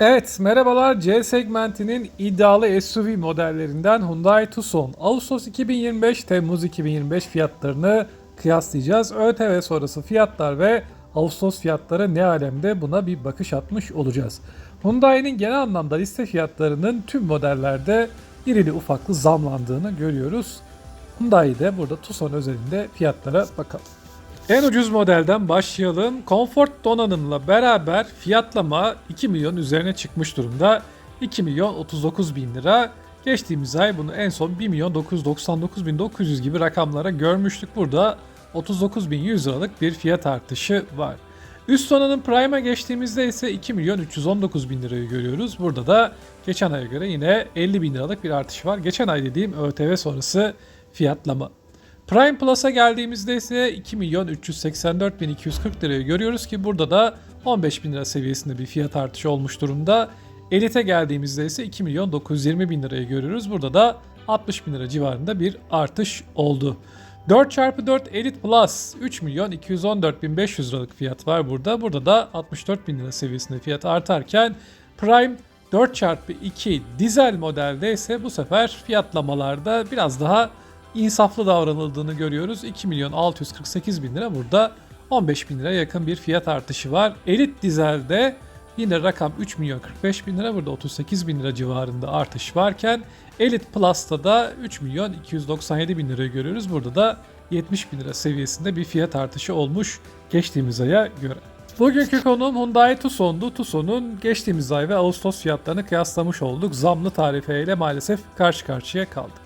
Evet, merhabalar. C segmentinin iddialı SUV modellerinden Hyundai Tucson. Ağustos 2025, Temmuz 2025 fiyatlarını kıyaslayacağız. ÖTV sonrası fiyatlar ve Ağustos fiyatları ne alemde buna bir bakış atmış olacağız. Hyundai'nin genel anlamda liste fiyatlarının tüm modellerde irili ufaklı zamlandığını görüyoruz. Hyundai'de burada Tucson özelinde fiyatlara bakalım. En ucuz modelden başlayalım. Comfort donanımla beraber fiyatlama 2 milyon üzerine çıkmış durumda. 2 milyon 39 bin lira. Geçtiğimiz ay bunu en son 1 milyon 999 bin 900 gibi rakamlara görmüştük. Burada 39 bin 100 liralık bir fiyat artışı var. Üst donanım Prime'a geçtiğimizde ise 2 milyon 319 bin lirayı görüyoruz. Burada da geçen aya göre yine 50 bin liralık bir artış var. Geçen ay dediğim ÖTV sonrası fiyatlama. Prime Plus'a geldiğimizde ise 2 milyon 384 bin 240 lirayı görüyoruz ki burada da 15 bin lira seviyesinde bir fiyat artışı olmuş durumda. Elite geldiğimizde ise 2 milyon 920 bin lirayı görüyoruz. Burada da 60 bin lira civarında bir artış oldu. 4x4 Elite Plus 3 milyon 214 bin 500 liralık fiyat var burada. Burada da 64 bin lira seviyesinde fiyat artarken Prime 4x2 dizel modelde ise bu sefer fiyatlamalarda biraz daha insaflı davranıldığını görüyoruz. 2 milyon 648 bin lira burada 15 bin lira yakın bir fiyat artışı var. Elit dizelde yine rakam 3 milyon 45 bin lira burada 38 bin lira civarında artış varken Elite Plus'ta da 3 milyon 297 bin lirayı görüyoruz. Burada da 70 bin lira seviyesinde bir fiyat artışı olmuş geçtiğimiz aya göre. Bugünkü konuğum Hyundai Tucson'du. Tucson'un geçtiğimiz ay ve Ağustos fiyatlarını kıyaslamış olduk. Zamlı tarifeyle maalesef karşı karşıya kaldık.